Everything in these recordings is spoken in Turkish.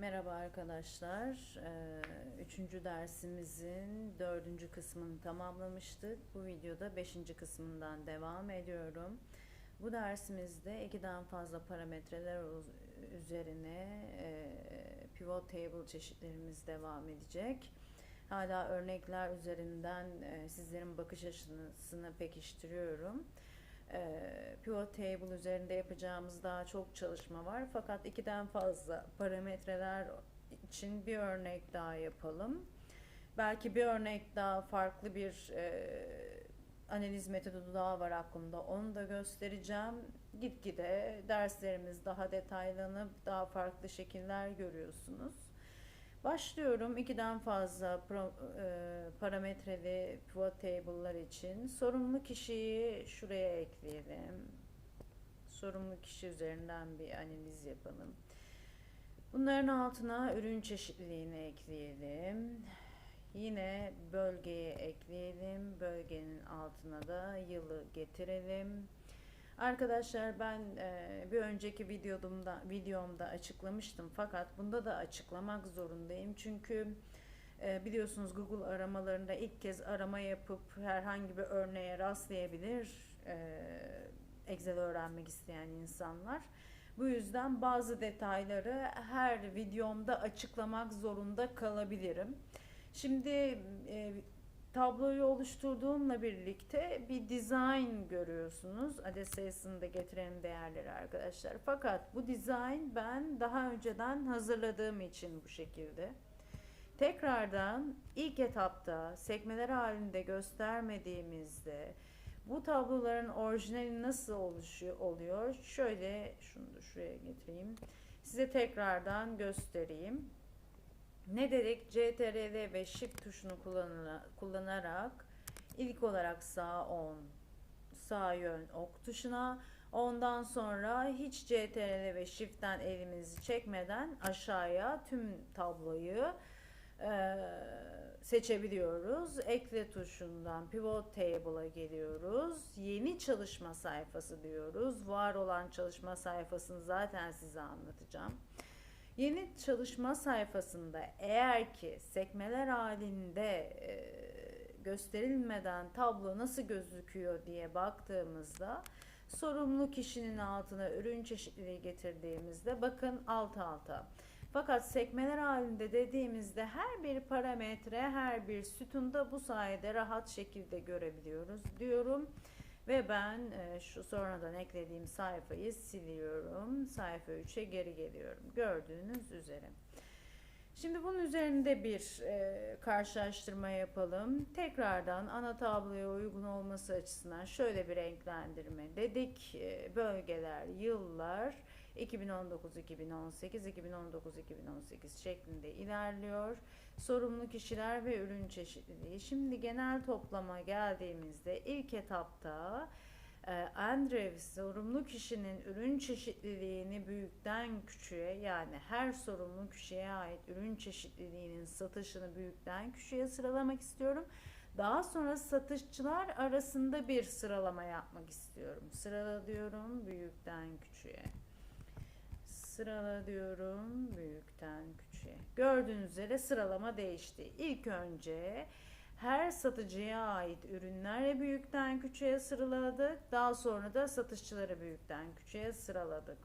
Merhaba arkadaşlar. Ee, Üçüncü dersimizin dördüncü kısmını tamamlamıştık. Bu videoda beşinci kısmından devam ediyorum. Bu dersimizde ikiden fazla parametreler üzerine e, pivot table çeşitlerimiz devam edecek. Hala örnekler üzerinden e, sizlerin bakış açısını pekiştiriyorum. Pivot Table üzerinde yapacağımız daha çok çalışma var. Fakat ikiden fazla parametreler için bir örnek daha yapalım. Belki bir örnek daha farklı bir e, analiz metodu daha var aklımda. Onu da göstereceğim. Gitgide derslerimiz daha detaylanıp daha farklı şekiller görüyorsunuz. Başlıyorum. İkiden fazla pro, e, parametreli pivot table'lar için. Sorumlu kişiyi şuraya ekleyelim. Sorumlu kişi üzerinden bir analiz yapalım. Bunların altına ürün çeşitliliğini ekleyelim. Yine bölgeye ekleyelim. Bölgenin altına da yılı getirelim. Arkadaşlar ben e, bir önceki videomda videomda açıklamıştım fakat bunda da açıklamak zorundayım çünkü e, biliyorsunuz Google aramalarında ilk kez arama yapıp herhangi bir örneğe rastlayabilir e, Excel öğrenmek isteyen insanlar. Bu yüzden bazı detayları her videomda açıklamak zorunda kalabilirim. Şimdi tabloyu oluşturduğumla birlikte bir design görüyorsunuz. Adet sayısını da getirelim değerleri arkadaşlar. Fakat bu design ben daha önceden hazırladığım için bu şekilde. Tekrardan ilk etapta sekmeler halinde göstermediğimizde bu tabloların orijinali nasıl oluşuyor oluyor? Şöyle şunu da şuraya getireyim. Size tekrardan göstereyim. Ne dedik? CTRL ve Shift tuşunu kullanarak ilk olarak sağ 10 sağ yön ok tuşuna ondan sonra hiç CTRL ve Shift'ten elimizi çekmeden aşağıya tüm tabloyu e, seçebiliyoruz. Ekle tuşundan Pivot Table'a geliyoruz. Yeni çalışma sayfası diyoruz. Var olan çalışma sayfasını zaten size anlatacağım. Yeni çalışma sayfasında eğer ki sekmeler halinde e, gösterilmeden tablo nasıl gözüküyor diye baktığımızda sorumlu kişinin altına ürün çeşitliliği getirdiğimizde bakın alt alta. Fakat sekmeler halinde dediğimizde her bir parametre, her bir sütunda bu sayede rahat şekilde görebiliyoruz diyorum. Ve ben e, şu sonradan eklediğim sayfayı siliyorum. Sayfa 3'e geri geliyorum. Gördüğünüz üzere. Şimdi bunun üzerinde bir e, karşılaştırma yapalım. Tekrardan ana tabloya uygun olması açısından şöyle bir renklendirme dedik. E, bölgeler, yıllar 2019, 2018, 2019, 2018 şeklinde ilerliyor. Sorumlu kişiler ve ürün çeşitliliği. Şimdi genel toplama geldiğimizde ilk etapta e, Andrew sorumlu kişinin ürün çeşitliliğini büyükten küçüğe yani her sorumlu kişiye ait ürün çeşitliliğinin satışını büyükten küçüğe sıralamak istiyorum. Daha sonra satışçılar arasında bir sıralama yapmak istiyorum. Sırala diyorum büyükten küçüğe. Sırala diyorum büyükten küçüğe. Gördüğünüz üzere sıralama değişti. İlk önce her satıcıya ait ürünleri büyükten küçüğe sıraladık. Daha sonra da satışçıları büyükten küçüğe sıraladık.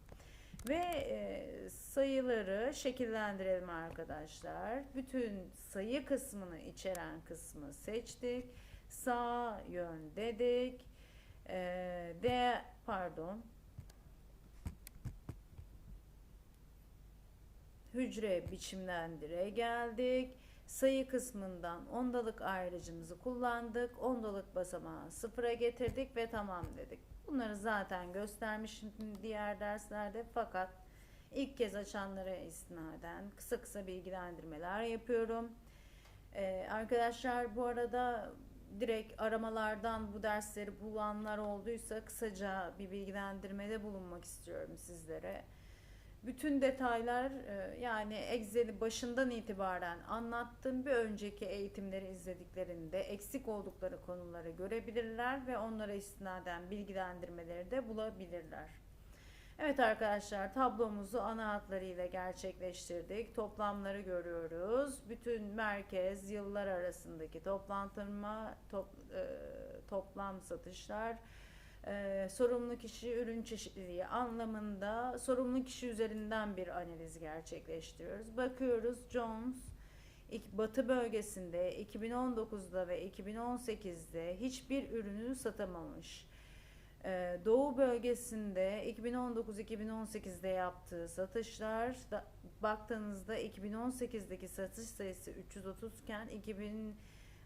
Ve e, sayıları şekillendirelim arkadaşlar. Bütün sayı kısmını içeren kısmı seçtik. Sağ yön dedik. E, pardon hücre biçimlendire geldik. Sayı kısmından ondalık ayrıcımızı kullandık. Ondalık basamağı sıfıra getirdik ve tamam dedik. Bunları zaten göstermişim diğer derslerde fakat ilk kez açanlara istinaden kısa kısa bilgilendirmeler yapıyorum. Ee, arkadaşlar bu arada direkt aramalardan bu dersleri bulanlar olduysa kısaca bir bilgilendirmede bulunmak istiyorum sizlere. Bütün detaylar e, yani Excel'i başından itibaren anlattığım bir önceki eğitimleri izlediklerinde eksik oldukları konuları görebilirler ve onlara istinaden bilgilendirmeleri de bulabilirler. Evet arkadaşlar tablomuzu ana hatlarıyla gerçekleştirdik. Toplamları görüyoruz. Bütün merkez yıllar arasındaki toplantılma, top, e, toplam satışlar, e, sorumlu kişi ürün çeşitliliği anlamında sorumlu kişi üzerinden bir analiz gerçekleştiriyoruz. Bakıyoruz Jones Batı bölgesinde 2019'da ve 2018'de hiçbir ürünü satamamış. Ee, Doğu bölgesinde 2019-2018'de yaptığı satışlar da, baktığınızda 2018'deki satış sayısı 330 iken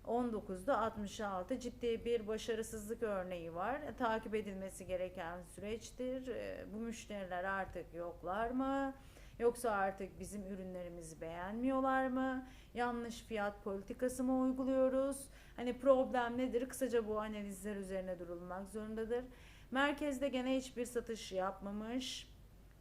2019'da 66 ciddi bir başarısızlık örneği var. E, takip edilmesi gereken süreçtir. E, bu müşteriler artık yoklar mı? Yoksa artık bizim ürünlerimizi beğenmiyorlar mı? Yanlış fiyat politikası mı uyguluyoruz? Hani problem nedir? Kısaca bu analizler üzerine durulmak zorundadır. Merkezde gene hiçbir satış yapmamış.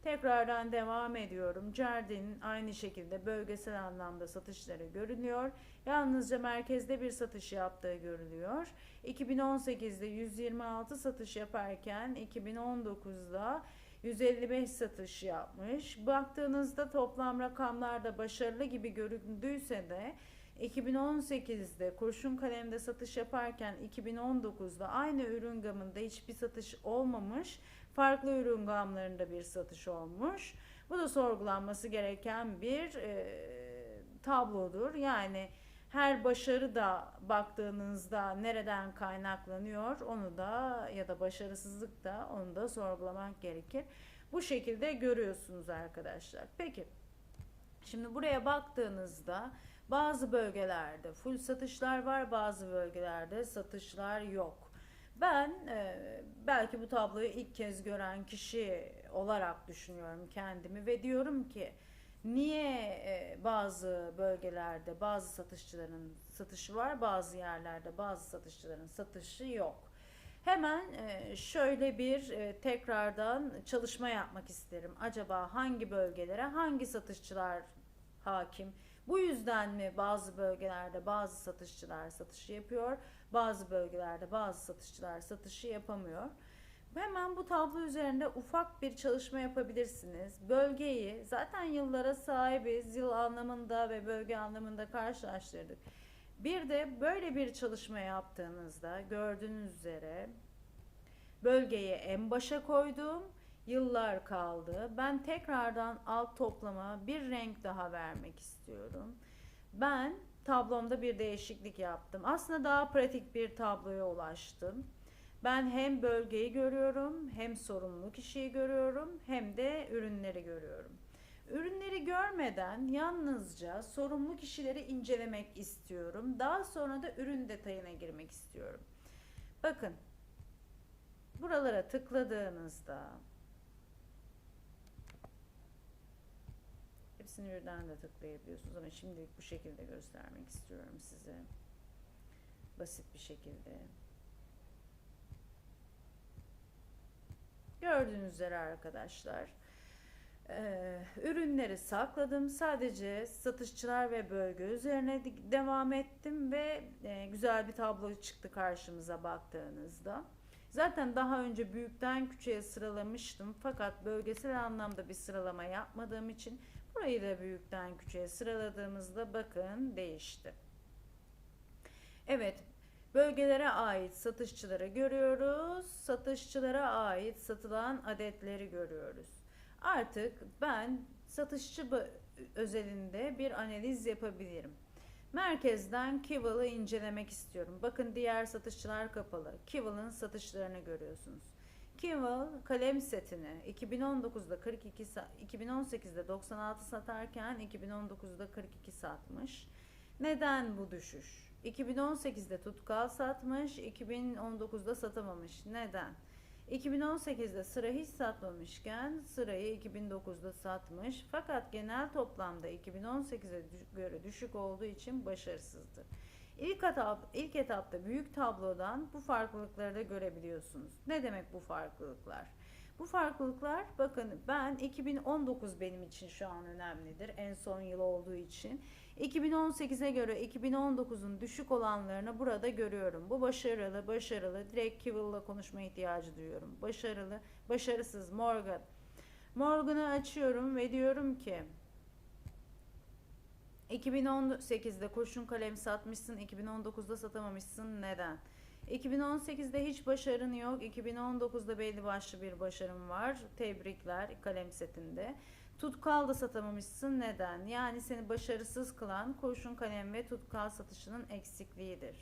Tekrardan devam ediyorum. Cerdin aynı şekilde bölgesel anlamda satışları görünüyor. Yalnızca merkezde bir satış yaptığı görülüyor. 2018'de 126 satış yaparken 2019'da 155 satış yapmış. Baktığınızda toplam rakamlarda başarılı gibi göründüyse de 2018'de kurşun kalemde satış yaparken 2019'da aynı ürün gamında hiçbir satış olmamış. Farklı ürün gamlarında bir satış olmuş. Bu da sorgulanması gereken bir e, tablodur. Yani her başarı da baktığınızda nereden kaynaklanıyor onu da ya da başarısızlık da onu da sorgulamak gerekir. Bu şekilde görüyorsunuz arkadaşlar. Peki şimdi buraya baktığınızda bazı bölgelerde full satışlar var, bazı bölgelerde satışlar yok. Ben e, belki bu tabloyu ilk kez gören kişi olarak düşünüyorum kendimi ve diyorum ki niye e, bazı bölgelerde bazı satışçıların satışı var, bazı yerlerde bazı satışçıların satışı yok. Hemen e, şöyle bir e, tekrardan çalışma yapmak isterim. Acaba hangi bölgelere hangi satışçılar hakim? Bu yüzden mi bazı bölgelerde bazı satışçılar satışı yapıyor, bazı bölgelerde bazı satışçılar satışı yapamıyor? Hemen bu tablo üzerinde ufak bir çalışma yapabilirsiniz. Bölgeyi zaten yıllara sahibiz, yıl anlamında ve bölge anlamında karşılaştırdık. Bir de böyle bir çalışma yaptığınızda gördüğünüz üzere bölgeyi en başa koydum. Yıllar kaldı. Ben tekrardan alt toplama bir renk daha vermek istiyorum. Ben tablomda bir değişiklik yaptım. Aslında daha pratik bir tabloya ulaştım. Ben hem bölgeyi görüyorum, hem sorumlu kişiyi görüyorum, hem de ürünleri görüyorum. Ürünleri görmeden yalnızca sorumlu kişileri incelemek istiyorum. Daha sonra da ürün detayına girmek istiyorum. Bakın. Buralara tıkladığınızda hepsini birden de tıklayabiliyorsunuz ama şimdilik bu şekilde göstermek istiyorum size. Basit bir şekilde. Gördüğünüz üzere arkadaşlar ürünleri sakladım. Sadece satışçılar ve bölge üzerine devam ettim ve güzel bir tablo çıktı karşımıza baktığınızda. Zaten daha önce büyükten küçüğe sıralamıştım fakat bölgesel anlamda bir sıralama yapmadığım için burayı da büyükten küçüğe sıraladığımızda bakın değişti. Evet Bölgelere ait satışçıları görüyoruz. Satışçılara ait satılan adetleri görüyoruz. Artık ben satışçı özelinde bir analiz yapabilirim. Merkezden Kival'ı incelemek istiyorum. Bakın diğer satışçılar kapalı. Kival'ın satışlarını görüyorsunuz. Kival kalem setini 2019'da 42 2018'de 96 satarken 2019'da 42 satmış. Neden bu düşüş? 2018'de tutkal satmış, 2019'da satamamış. Neden? 2018'de sıra hiç satmamışken sırayı 2009'da satmış. Fakat genel toplamda 2018'e göre düşük olduğu için başarısızdır. İlk, etap, ilk etapta büyük tablodan bu farklılıkları da görebiliyorsunuz. Ne demek bu farklılıklar? Bu farklılıklar bakın ben 2019 benim için şu an önemlidir. En son yıl olduğu için. 2018'e göre 2019'un düşük olanlarını burada görüyorum. Bu başarılı, başarılı. Direkt Kivil'la konuşma ihtiyacı duyuyorum. Başarılı, başarısız Morgan. Morgan'ı açıyorum ve diyorum ki 2018'de kurşun kalem satmışsın, 2019'da satamamışsın. Neden? 2018'de hiç başarın yok. 2019'da belli başlı bir başarın var. Tebrikler kalem setinde. Tutkal da satamamışsın. Neden? Yani seni başarısız kılan kurşun kalem ve tutkal satışının eksikliğidir.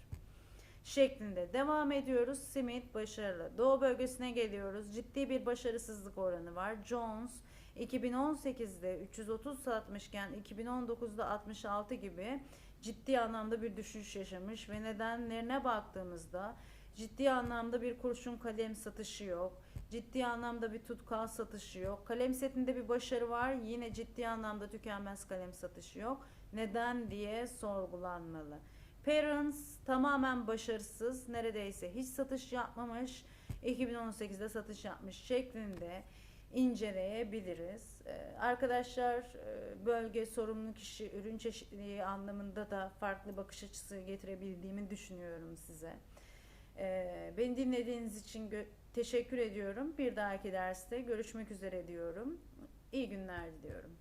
Şeklinde devam ediyoruz. Smith başarılı. Doğu bölgesine geliyoruz. Ciddi bir başarısızlık oranı var. Jones 2018'de 330 satmışken 2019'da 66 gibi ciddi anlamda bir düşüş yaşamış ve nedenlerine baktığımızda ciddi anlamda bir kurşun kalem satışı yok. Ciddi anlamda bir tutkal satışı yok. Kalem setinde bir başarı var. Yine ciddi anlamda tükenmez kalem satışı yok. Neden diye sorgulanmalı. Parents tamamen başarısız. Neredeyse hiç satış yapmamış. 2018'de satış yapmış şeklinde inceleyebiliriz. Ee, Arkadaşlar e, bölge sorumlu kişi ürün çeşitliliği anlamında da farklı bakış açısı getirebildiğimi düşünüyorum size. Ee, Beni dinlediğiniz için teşekkür ediyorum. Bir dahaki derste görüşmek üzere diyorum. İyi günler diliyorum.